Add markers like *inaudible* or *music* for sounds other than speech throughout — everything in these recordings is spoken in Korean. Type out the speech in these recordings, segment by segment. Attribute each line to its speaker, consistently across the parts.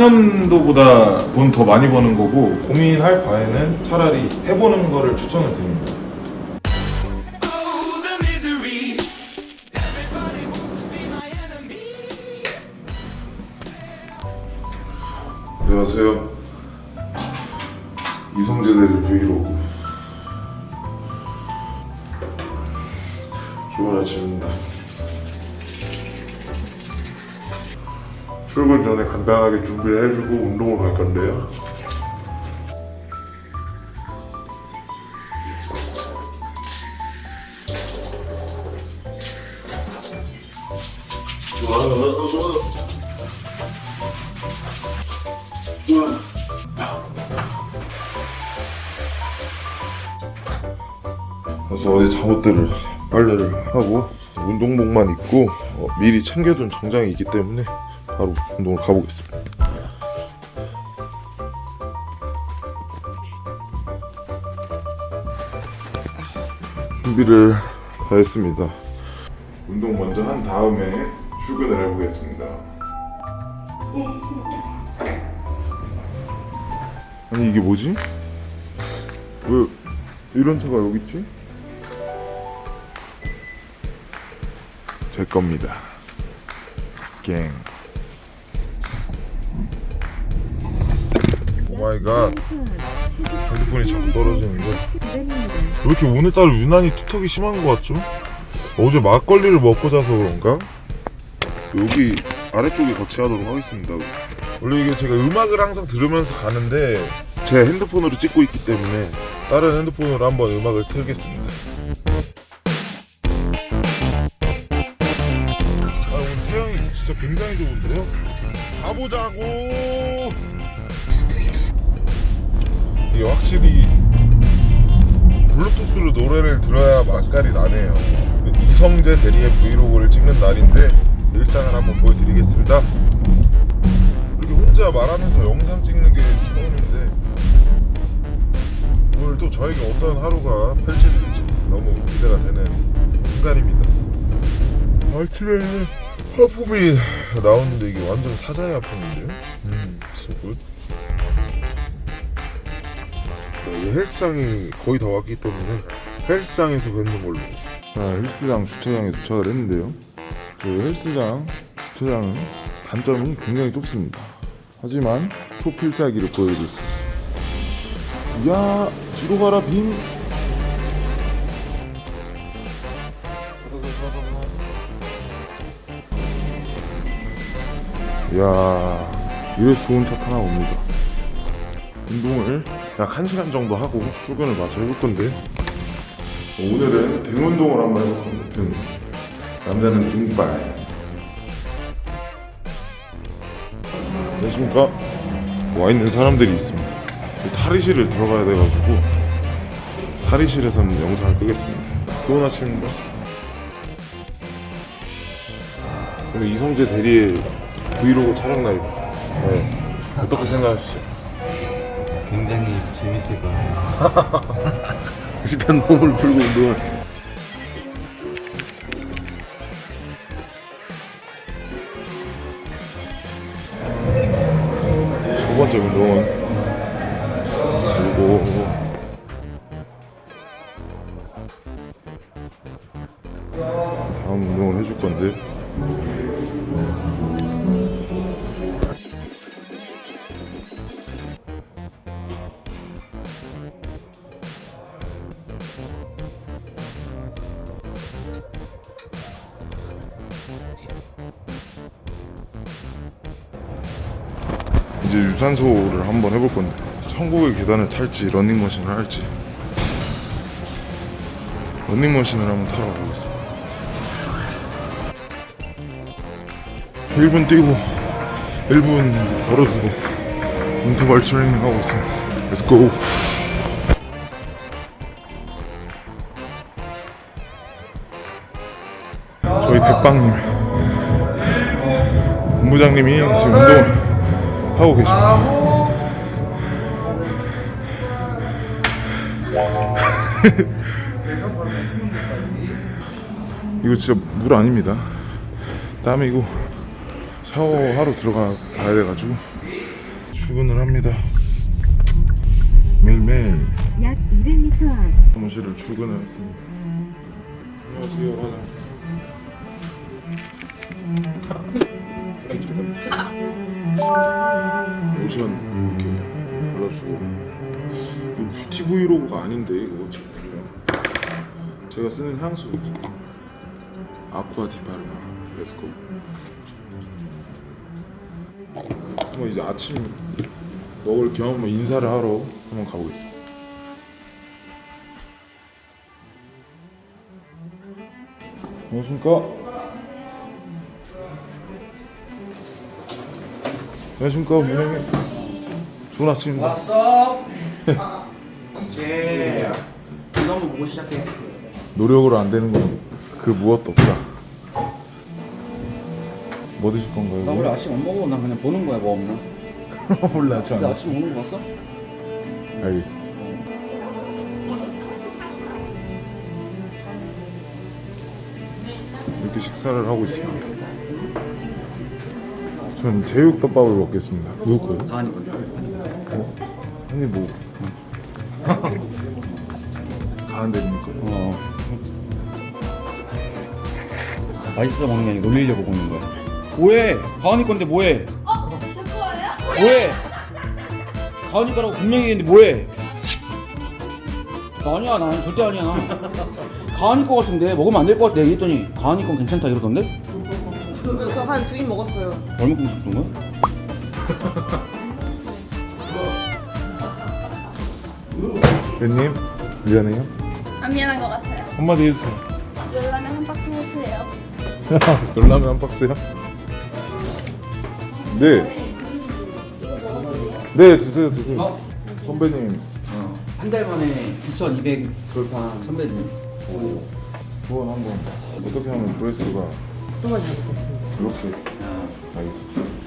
Speaker 1: 4년도보다 돈 더 많이 버는 거고 고민할 바에는 차라리 해보는 거를 추천을 드립니다. 안녕하세요. 이성재 대리 브이로그. 좋은 아침입니다. 출근 전에 간단하게 준비를 해주고 운동을 갈 건데요. 그래서 어제 잠옷들을 빨래를 하고 운동복만 입고 어, 미리 챙겨둔 정장이 있기 때문에 바로 운동을 가보겠습니다. 준비를 다 했습니다. 운동 먼저 한 다음에 출근을 해보겠습니다. 아니 이게 뭐지? 왜 이런 차가 여기 있지? 제 겁니다. 갱. 마이 갓. 핸드폰이 자꾸 떨어지는데. 왜 이렇게 오늘따라 유난히 투턱이 심한 것 같죠? 어제 막걸리를 먹고 자서 그런가? 여기 아래쪽에 거치하도록 하겠습니다. 원래 이게 제가 음악을 항상 들으면서 가는데 제 핸드폰으로 찍고 있기 때문에 다른 핸드폰으로 한번 음악을 틀겠습니다. 맛깔이 나네요. 그 이성재 대리의 브이로그를 찍는 날인데 일상을 한번 보여드리겠습니다. 이렇게 혼자 말하면서 영상 찍는 게 처음인데 오늘 또 저에게 어떤 하루가 펼쳐질지 너무 기대가 되는 순간입니다. 말티레는 하품이 나오는데 이게 완전 사자의 하품인데요? 음, 진짜 good. 네, 헬스장이 거의 다 왔기 때문에 헬스장에서 뵙는 걸로. 자, 아, 헬스장 주차장에 도착을 했는데요. 그 헬스장 주차장은 단점이 굉장히 좁습니다. 하지만 초필살기를 보여주고 습니다 야, 뒤로 가라 빔. 야, 이래서 좋은 차하나 옵니다. 운동을 약 1시간 정도 하고 출근을 마쳐 해볼 건데 오늘은 등 운동을 한 번 해볼 겁니다. 등. 남자는 등발. 안녕하십니까? 와 있는 사람들이 있습니다. 탈의실을 들어가야 돼가지고 탈의실에서 는 영상을 끄겠습니다. 좋은 아침입니다. 오늘 이성재 대리의 브이로그 촬영 날입니다. 네. 어떻게 생각하시죠?
Speaker 2: 굉장히 재밌을 것 같아요.
Speaker 1: *laughs* 일단 몸을 풀고 운동을 첫 번째 운동은 그리고 다음 운동을 해줄 건데 유산소를 한번 해볼 건데 천국의 계단을 탈지 러닝머신을 할지 러닝머신을 한번 타러 가보겠습니다 1분 뛰고 1분 걸어주고 인터벌 트레이닝 하고 있어요 렛츠고 저희 대빵님 본부장님이 지금 운동을 하고 계십니다. *laughs* 이거 진짜 물 아닙니다. 땀이 이거 샤워하러 들어가 봐야 돼가지고 출근을 합니다. 매일매일 약 200m 사무실을 출근을 했습니다. 안녕하세요, 이렇게 발라주고 이거 뷰티 브이로그가 아닌데 이거 제가 쓰는 향수 아쿠아 디파르마 레스코 한 이제 아침 먹을 겸 인사를 하러 한번 가보겠습니다 안녕하십니까 안녕하십니까 부장님 누나 지금 왔어.
Speaker 3: 이제 너무 보고 시작해.
Speaker 1: 노력으로 안 되는 건 그 무엇도 없다. 뭐 드실 나
Speaker 3: 원래 아침 안 먹어. 나 그냥 보는 거야 뭐 없나.
Speaker 1: *laughs* 몰라 저
Speaker 3: 아침 먹는 거 봤어?
Speaker 1: 알겠습니다. 어. 이렇게 식사를 하고 있습니다. 전 제육덮밥을 먹겠습니다. 누구 거예 아니 어? 아니 뭐 *laughs* 가는 데니까 어.
Speaker 3: 맛있어 먹는 게 놀리려고 먹는 거야. 뭐해? 가은이 건데 뭐해?
Speaker 4: 어? 제 거예요?
Speaker 3: 뭐해? 가은이 거라고 분명히 했는데 뭐해? 나 아니야, 나 절대 아니야. 가은이 거 같은데 먹으면 안 될 것 같아 얘기했더니 가은이 건 괜찮다 이러던데?
Speaker 4: 한두입 먹었어요.
Speaker 3: 얼마큼 줬던 거야?
Speaker 1: 님 미안해요.
Speaker 5: 안 아, 미안한 것 같아요. 한마디 해주세요. 열라면 한 박스 해주세요.
Speaker 1: 열라면 *laughs* 한 박스요? 네. 네 드세요 드세요. 어? 선배님
Speaker 3: 어. 한달 만에 9,200 돌파 선배님.
Speaker 1: 조언 어. 한번 어떻게 하면 조회수가
Speaker 6: 너무 잘 됐습니다.
Speaker 1: 그렇게. 아, 알겠습니다.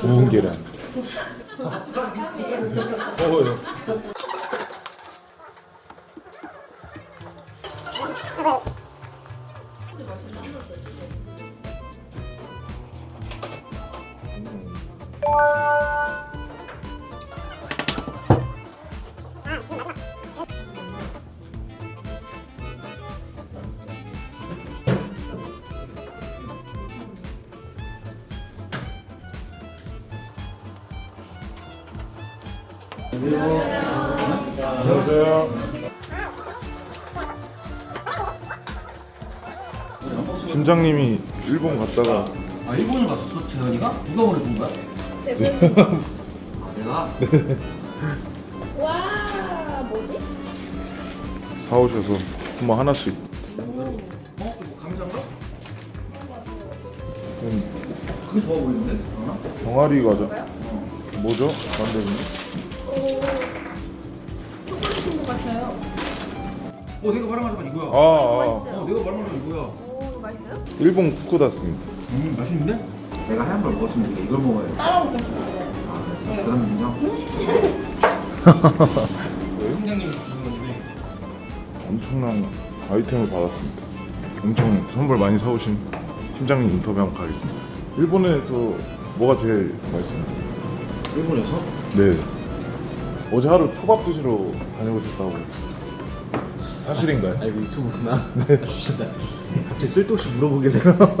Speaker 1: 구운 계란. 아, 어, 어. 원장님이 일본 갔다가
Speaker 3: 아 일본을 갔었어 재현이가? 누가 보내준 거야?
Speaker 6: 대본.
Speaker 3: 아 내가? *laughs*
Speaker 6: 와, 뭐지?
Speaker 1: 사오셔서 뭐 하나씩 어?
Speaker 3: 뭐, 감자인가? 음, 그게 좋아 보이는데? 하나?
Speaker 1: 병아리 과자 뭐죠? 만드는
Speaker 6: 초콜릿인 것 같아요.
Speaker 3: 어 내가 말한 거 이거야 아, 아, 아. 어 내가 말한 거 이거야
Speaker 6: 맛있어요?
Speaker 1: 일본 쿠쿠다스입니다.
Speaker 3: 음 맛있는데? 내가 하얀 걸 먹었으면 이걸 먹어야 돼.
Speaker 6: 따라 먹고 싶어요.
Speaker 3: 아 됐어. 네. 그럼 인정. 팀장님이 음. *laughs* 주신 건데
Speaker 1: 엄청난 아이템을 받았습니다. 엄청 선물 많이 사오신 팀장님 인터뷰 한번 가겠습니다. 일본에서 뭐가 제일 맛있었나요? 일본에서? 네. 어제 하루 초밥 드시러 다녀오셨다고. 사실인가요?
Speaker 3: 아 이거 유튜브구나. 네. 갑자기 쓸데없이 물어보게 되나? *laughs*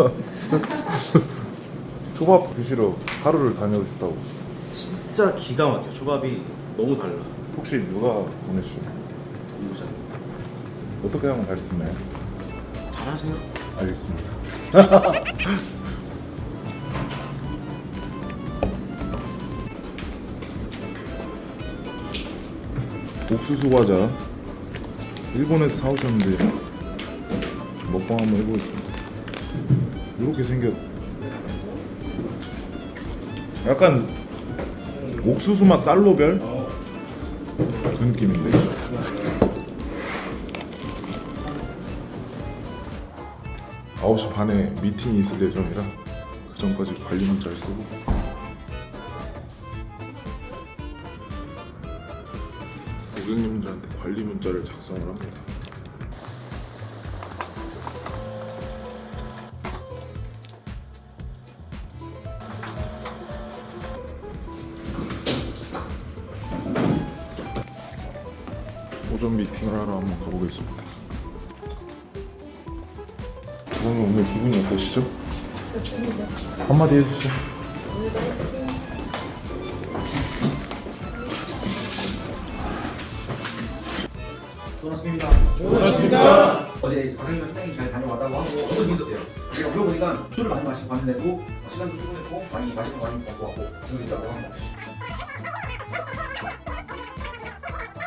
Speaker 1: 초밥 드시러 하루를 다녀오셨다고
Speaker 3: 진짜 기가 막혀. 초밥이 너무 달라.
Speaker 1: 혹시 누가 보내주셨 공부장 어떻게 하면 갈수 있나요? 잘하세요. 알겠습니다 *laughs* 옥수수 과자 일본에서 사오셨는데 먹방 한번 해보겠습니다. 이렇게 생겼. 약간 옥수수 맛 쌀로별 그 느낌인데. 9시 반에 미팅이 있을 예정이라 그 전까지 관리만 잘 쓰고. 고객님들한테 관리 문자를 작성을 합니다. 오전 미팅을 하러 한번 가보겠습니다. 부장님 오늘 기분이 어떠시죠? 좋습니다. 한마디 해주세요.
Speaker 7: 감사합니다.
Speaker 3: 어제 이제 과장님 현장이 잘 다녀왔다고 하고 너무 재밌었대요. 제가 물어보니까 술을 많이 마시고 갔는데도 시간도 충분했고 많이 맛있는 거 많이 먹고 왔고 재밌다고 하고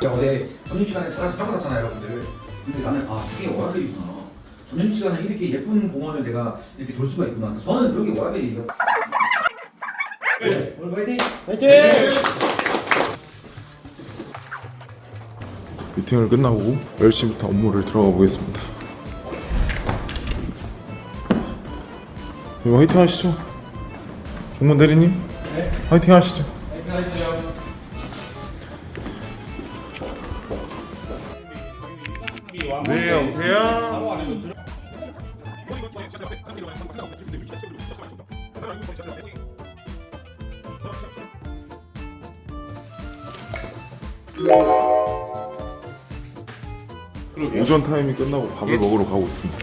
Speaker 3: 제가 어제 점심시간에 사실 타고 샀잖아요 여러분들 근데 나는 아 이게 월요일이구나 점심시간에 이렇게 예쁜 공원을 내가 이렇게 돌 수가 있구나 저는 그런 게 월요일이에요
Speaker 7: 네. 오늘 파이팅! 파이팅! 네.
Speaker 1: 미팅을 끝나고 10시부터 업무를 들어가 보겠습니다. 이거 화이팅 하시죠. 종문 대리님. 네. 화이팅 하시죠. 화이팅 하시죠. 네, 여보세요? 네. 음. 오전 타임이 끝나고 밥을 예. 먹으러 가고 있습니다.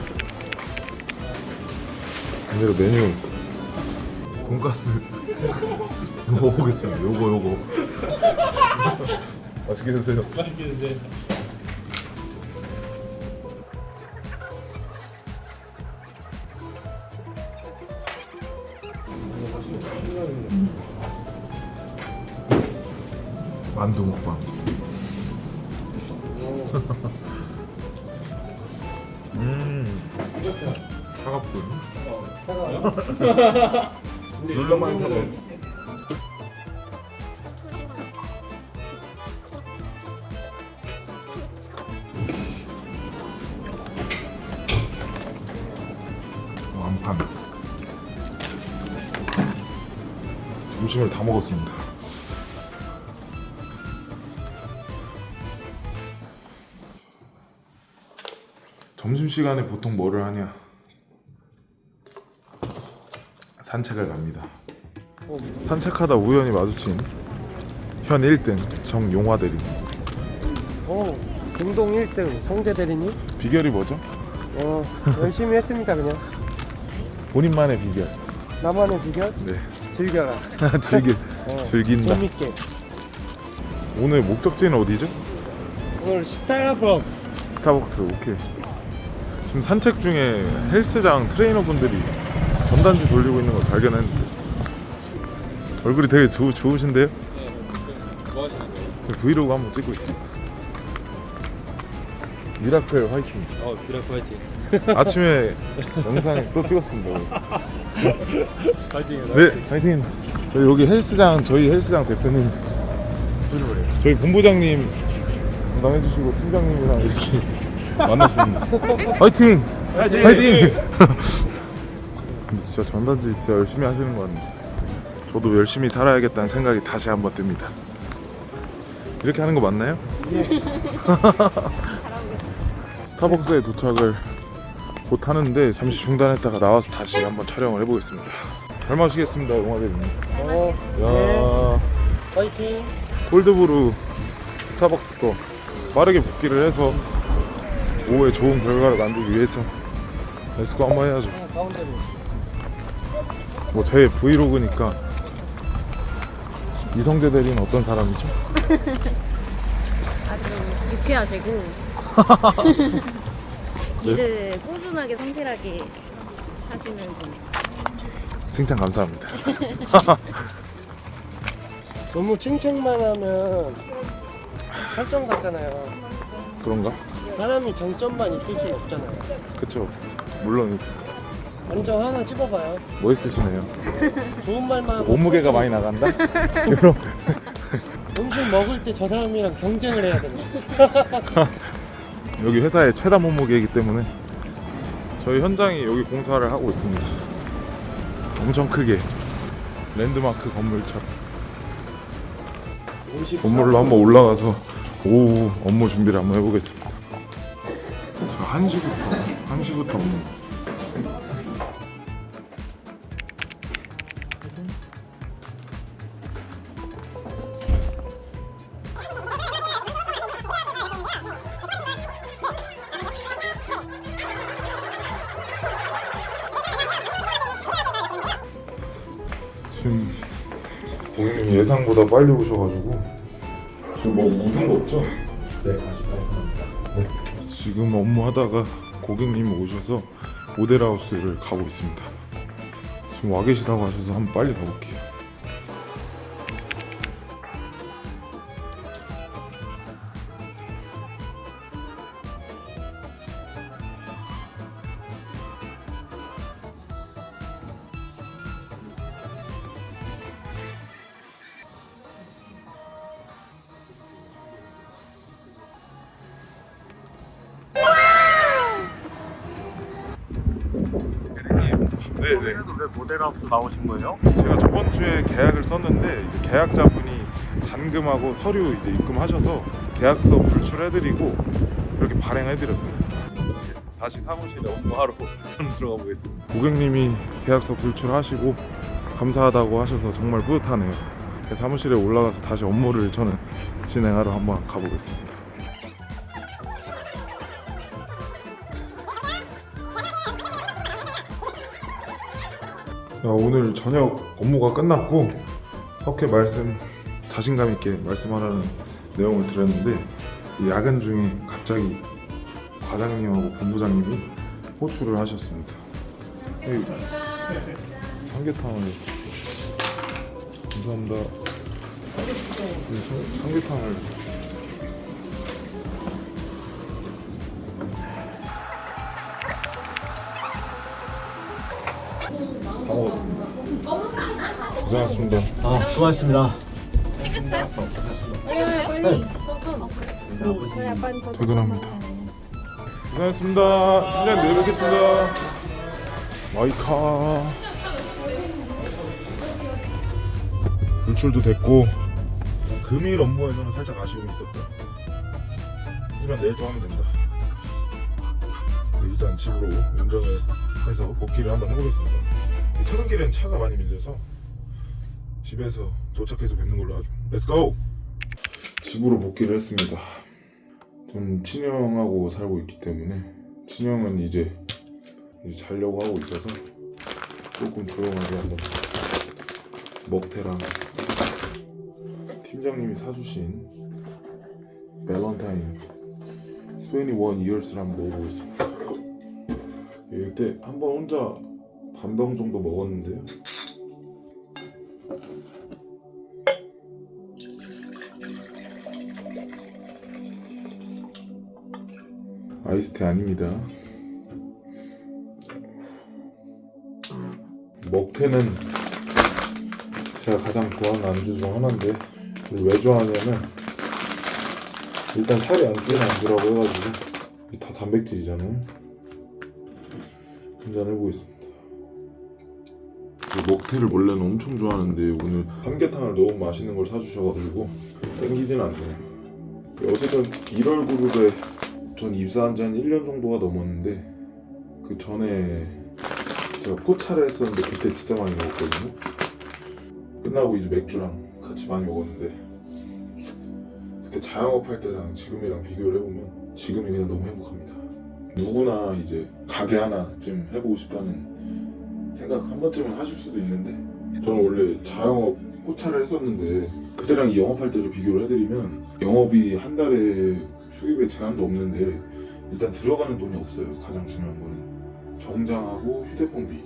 Speaker 1: 오늘 메뉴 돈가스 이거 *laughs* 보겠습니다. 요거 요거 *laughs* 맛있게 드세요.
Speaker 8: 맛있게 드세요.
Speaker 1: 만두 먹방. 롤러만 타고. 완판. 점심을 다 먹었습니다. 점심시간에 보통 뭐를 하냐? 산책을 갑니다. 산책하다 우연히 마주친 현 1등 정용화 대리님.
Speaker 9: 어, 공동 1등 성재 대리님. 비결이 뭐죠? 어, 열심히 했습니다 그냥.
Speaker 1: 본인만의 비결.
Speaker 9: 나만의 비결? 네. 즐겨라.
Speaker 1: *laughs* 즐길, 어, 즐긴다. 재밌게. 오늘 목적지는 어디죠?
Speaker 9: 오늘 스타벅스.
Speaker 1: 스타벅스, 오케이. 지금 산책 중에 헬스장 트레이너분들이 전단지 돌리고 있는 걸 발견했는데 얼굴이 되게 좋, 좋으신데요? 뭐 브이로그 한번 찍고 있습니다 미라클 화이팅 어, 미라클 화이팅. 아침에 *laughs* 영상 또 찍었습니다
Speaker 9: 오이팅네
Speaker 1: 화이팅 저희 여기 헬스장 저희 헬스장 대표님 저희 본부장님 담당해주시고 팀장님이랑 이렇게 *laughs* 만났습니다 화이팅 화이팅! *laughs* 진짜 전단지 진짜 열심히 하시는 것 같네요. 저도 열심히 살아야겠다는 생각이 다시 한번 듭니다. 이렇게 하는 거 맞나요? 네. *laughs* 스타벅스에 도착을 못 하는데 잠시 중단했다가 나와서 다시 한번 촬영을 해보겠습니다. 잘 마시겠습니다, 용화대리님.
Speaker 6: 어,
Speaker 9: 야, 파이팅. 네.
Speaker 1: 골드브루 스타벅스 거 빠르게 복귀를 해서 오후에 좋은 결과를 만들기 위해서 레스코 한번 해야죠. 네, 가운데로. 뭐제 브이로그니까 이성재 대리는 어떤 사람이죠?
Speaker 6: 아주 유쾌하시고 *laughs* 네. 일을 꾸준하게 성실하게 하시는 분.
Speaker 1: 칭찬 감사합니다. *laughs*
Speaker 9: 너무 칭찬만 하면 설정 같잖아요. 그런가? 사람이 장점만 있을 순 없잖아요.
Speaker 1: 그쵸. 물론이죠.
Speaker 9: 먼저 하나 찍어봐요.
Speaker 1: 멋있으시네요. 뭐
Speaker 9: *laughs* 좋은 말만
Speaker 1: 몸무게가 많이 나간다? 여러
Speaker 9: *laughs* 음식 먹을 때 저 사람이랑 경쟁을 해야 됩니 *laughs*
Speaker 1: 여기 회사의 최다 몸무게이기 때문에 저희 현장이 여기 공사를 하고 있습니다. 엄청 크게 랜드마크 건물처럼 건물로 한번 올라가서 오 업무 준비를 한번 해보겠습니다. 저 1시부터 1시부터 업무 지금 고객님 예상보다 빨리 오셔가지고 지금 뭐 묻은 거 없죠?
Speaker 10: 네, 아주 깔끔합니다.
Speaker 1: 지금 업무하다가 고객님 오셔서 모델하우스를 가고 있습니다. 지금 와 계시다고 하셔서 한번 빨리 가볼게요. 현금하고 서류 이제 입금하셔서 계약서 불출해드리고 이렇게 발행해드렸습니다. 다시 사무실에 업무하러 *laughs* 저는 들어가 보겠습니다. 고객님이 계약서 불출하시고 감사하다고 하셔서 정말 뿌듯하네요. 사무실에 올라가서 다시 업무를 저는 진행하러 한번 가보겠습니다. 오늘 저녁 업무가 끝났고 어떻게 말씀 자신감 있게 말씀하라는 내용을 드렸는데 야근 중에 갑자기 과장님하고 본부장님이 호출을 하셨습니다. 삼계탕을 감사합니다. 네, 삼, 계탕을 다 먹었습니다. 고생하셨습니다.
Speaker 3: 아 수고하셨습니다.
Speaker 6: 네, 네,
Speaker 1: 퇴근합니다. 고생하셨습니다. 신장 내일 뵙겠습니다. 마이카. 분출도 됐고 금일 업무에서는 살짝 아쉬움이 있었다. 하지만 내일 또 하면 된다. 그 일단 집으로 운전을 해서 복귀를 한번 해보겠습니다. 퇴근길엔 차가 많이 밀려서 집에서 도착해서 뵙는 걸로 하죠. Let's go. 집으로 복귀를 했습니다. 전 친형하고 살고 있기 때문에 친형은 이제, 이제 자려고 하고 있어서 조금 조용하게 한번 먹태랑 팀장님이 사주신 밸런타인 21 이얼스를 한번 먹어보겠습니다. 예, 이때 한번 혼자 반 병 정도 먹었는데요. 아이스테 아닙니다. 먹태는 제가 가장 좋아하는 안주 중 하나인데 왜 좋아하냐면 일단 살이 안 찌는 안주라고 해가지고 다 단백질이잖아요. 한잔 해보겠습니다. 먹태를 원래는 엄청 좋아하는데 오늘 삼계탕을 너무 맛있는 걸 사주셔가지고 땡기진 않네요. 어쨌든 1월 그룹에 전 입사한 지한 1년 정도가 넘었는데 그 전에 제가 포차를 했었는데 그때 진짜 많이 먹었거든요. 끝나고 이제 맥주랑 같이 많이 먹었는데 그때 자영업 할 때랑 지금이랑 비교를 해보면 지금이 그냥 너무 행복합니다. 누구나 이제 가게 하나쯤 해보고 싶다는 생각 한 번쯤은 하실 수도 있는데 저는 원래 자영업 포차를 했었는데 그때랑 이 영업할 때를 비교를 해드리면 영업이 한 달에 수입에 제한도 없는데 일단 들어가는 돈이 없어요. 가장 중요한 거는 정장하고 휴대폰비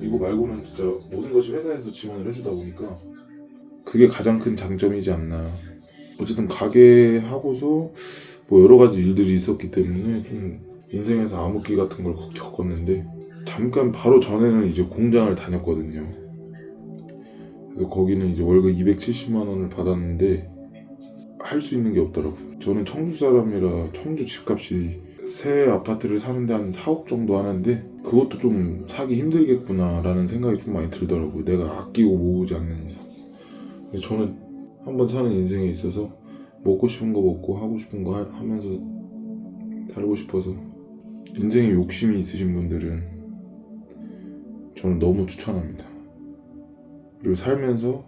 Speaker 1: 이거 말고는 진짜 모든 것이 회사에서 지원을 해주다 보니까 그게 가장 큰 장점이지 않나. 어쨌든 가게 하고서 뭐 여러 가지 일들이 있었기 때문에 좀 인생에서 암흑기 같은 걸 겪었는데 잠깐 바로 전에는 이제 공장을 다녔거든요. 그래서 거기는 이제 월급 270만 원을 받았는데 할수 있는 게 없더라고요. 저는 청주 사람이라 청주 집값이 새 아파트를 사는데 한 4억 정도 하는데 그것도 좀 사기 힘들겠구나라는 생각이 좀 많이 들더라고요. 내가 아끼고 모으지 않는 이상. 근데 저는 한번 사는 인생에 있어서 먹고 싶은 거 먹고 하고 싶은 거 하, 면서 살고 싶어서 인생에 욕심이 있으신 분들은 저는 너무 추천합니다. 그리고 살면서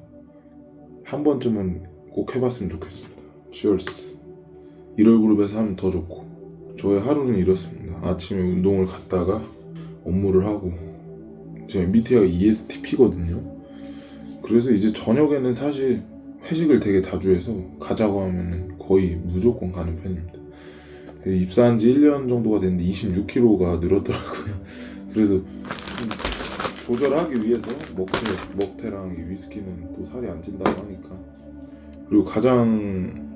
Speaker 1: 한 번쯤은 꼭 해봤으면 좋겠습니다. 치얼스 일월 그룹에서 하면 더 좋고 저의 하루는 이렇습니다 아침에 운동을 갔다가 업무를 하고 제가 MBTI가 ESTP거든요 그래서 이제 저녁에는 사실 회식을 되게 자주 해서 가자고 하면 거의 무조건 가는 편입니다 입사한 지 1년 정도가 됐는데 26kg가 늘었더라고요 *laughs* 그래서 조절하기 위해서 먹태, 먹태랑 위스키는 또 살이 안 찐다고 하니까 그리고 가장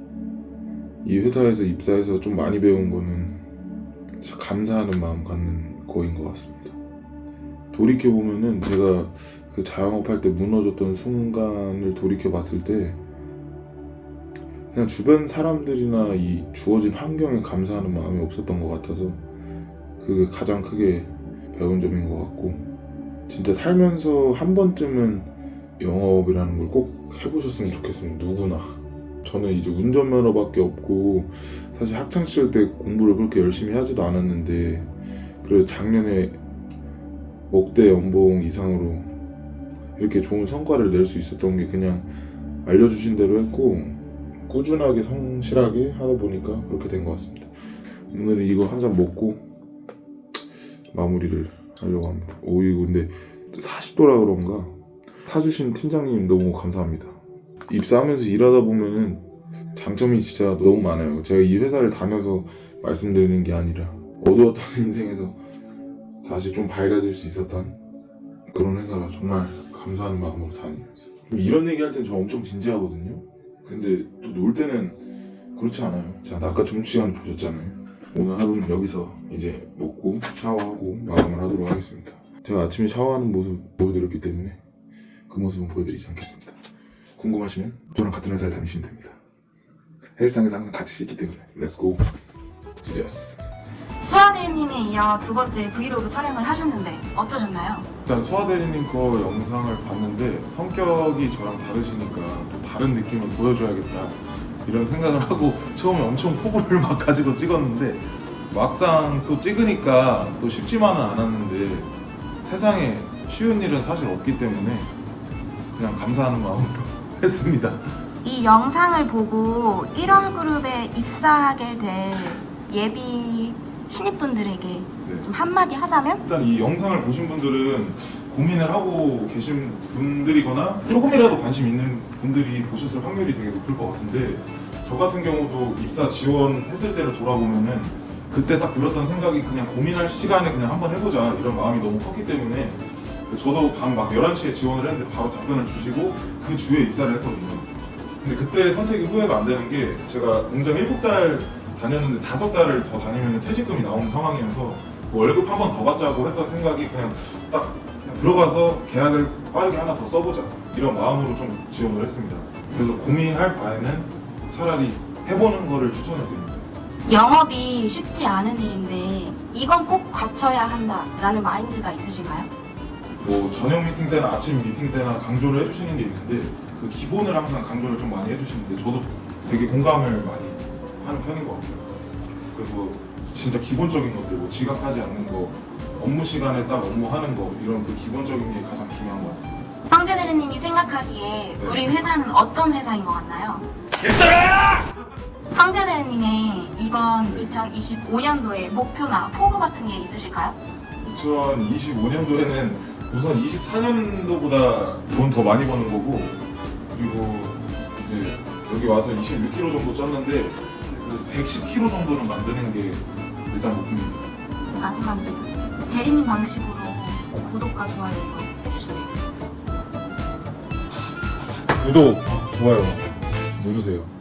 Speaker 1: 이 회사에서 입사해서 좀 많이 배운 거는 진짜 감사하는 마음 갖는 거인 것 같습니다. 돌이켜 보면은 제가 그 자영업할 때 무너졌던 순간을 돌이켜 봤을 때 그냥 주변 사람들이나 이 주어진 환경에 감사하는 마음이 없었던 것 같아서 그게 가장 크게 배운 점인 것 같고 진짜 살면서 한 번쯤은 영업이라는 걸 꼭 해보셨으면 좋겠습니다. 누구나. 저는 이제 운전면허밖에 없고 사실 학창 시절 때 공부를 그렇게 열심히 하지도 않았는데 그래서 작년에 억대 연봉 이상으로 이렇게 좋은 성과를 낼 수 있었던 게 그냥 알려주신 대로 했고 꾸준하게 성실하게 하다 보니까 그렇게 된 것 같습니다. 오늘은 이거 한 잔 먹고 마무리를 하려고 합니다. 오 이거 근데 40도라 그런가 사주신 팀장님 너무 감사합니다. 입사하면서 일하다 보면은 장점이 진짜 너무 많아요. 제가 이 회사를 다녀서 말씀드리는 게 아니라 어두웠던 *laughs* 인생에서 다시 좀 밝아질 수 있었던 그런 회사라 정말 감사하는 마음으로 다니면서 이런 얘기 할 때는 저 엄청 진지하거든요. 근데 또 놀 때는 그렇지 않아요. 자, 아까 점심시간 보셨잖아요. 오늘 하루는 여기서 이제 먹고 샤워하고 마감을 하도록 하겠습니다. 제가 아침에 샤워하는 모습 보여드렸기 때문에 그 모습은 보여드리지 않겠습니다. 궁금하시면 저랑 같은 회사에 다니시면 됩니다. 헬스장에서 항상 같이 씻기 때문에 렛츠고 지저스
Speaker 11: 수아대리님에 이어 두 번째 브이로그 촬영을 하셨는데 어떠셨나요?
Speaker 1: 일단 수아대리님 거 영상을 봤는데 성격이 저랑 다르시니까 또 다른 느낌을 보여줘야겠다 이런 생각을 하고 처음에 엄청 포부를 막 가지고 찍었는데 막상 또 찍으니까 또 쉽지만은 않았는데 세상에 쉬운 일은 사실 없기 때문에 그냥 감사하는 마음으로 했습니다.
Speaker 11: 이 영상을 보고 1월 그룹에 입사하게 될 예비 신입분들에게 네. 좀 한마디 하자면
Speaker 1: 일단 이 영상을 보신 분들은 고민을 하고 계신 분들이거나 조금이라도 관심 있는 분들이 보셨을 확률이 되게 높을 것 같은데 저 같은 경우도 입사 지원했을 때를 돌아보면은 그때 딱 들었던 생각이 그냥 고민할 시간에 그냥 한번 해보자 이런 마음이 너무 컸기 때문에 저도 밤막 11시에 지원을 했는데 바로 답변을 주시고 그 주에 입사를 했거든요. 근데 그때 선택이 후회가 안 되는 게 제가 공장 7달 다녔는데 5달을 더 다니면 퇴직금이 나오는 상황이어서 뭐 월급 한 번 더 받자고 했던 생각이 그냥 딱 들어가서 계약을 빠르게 하나 더 써보자 이런 마음으로 좀 지원을 했습니다. 그래서 고민할 바에는 차라리 해보는 거를 추천해 드립니다.
Speaker 11: 영업이 쉽지 않은 일인데 이건 꼭 갖춰야 한다라는 마인드가 있으신가요?
Speaker 1: 뭐 저녁 미팅 때나 아침 미팅 때나 강조를 해주시는 게 있는데 그 기본을 항상 강조를 좀 많이 해주시는데 저도 되게 공감을 많이 하는 편인 것 같아요. 그래서 진짜 기본적인 것들, 뭐 지각하지 않는 거, 업무 시간에 딱 업무하는 거 이런 그 기본적인 게 가장 중요한 것 같습니다.
Speaker 11: 성재 대리님이 생각하기에 네. 우리 회사는 어떤 회사인 것 같나요? 성재 대리님의 이번 2 0 2 5년도에 목표나 포부 같은 게 있으실까요?
Speaker 1: 2025년도에는 우선 24년도보다 돈 더 많이 버는 거고 그리고 이제 여기 와서 26kg 정도 쪘는데 110kg 그 정도는 만드는 게 일단 목표입니다.
Speaker 11: 마지막에 대리님 방식으로 구독과 좋아요 해주시면
Speaker 1: 구독, 좋아요 누르세요.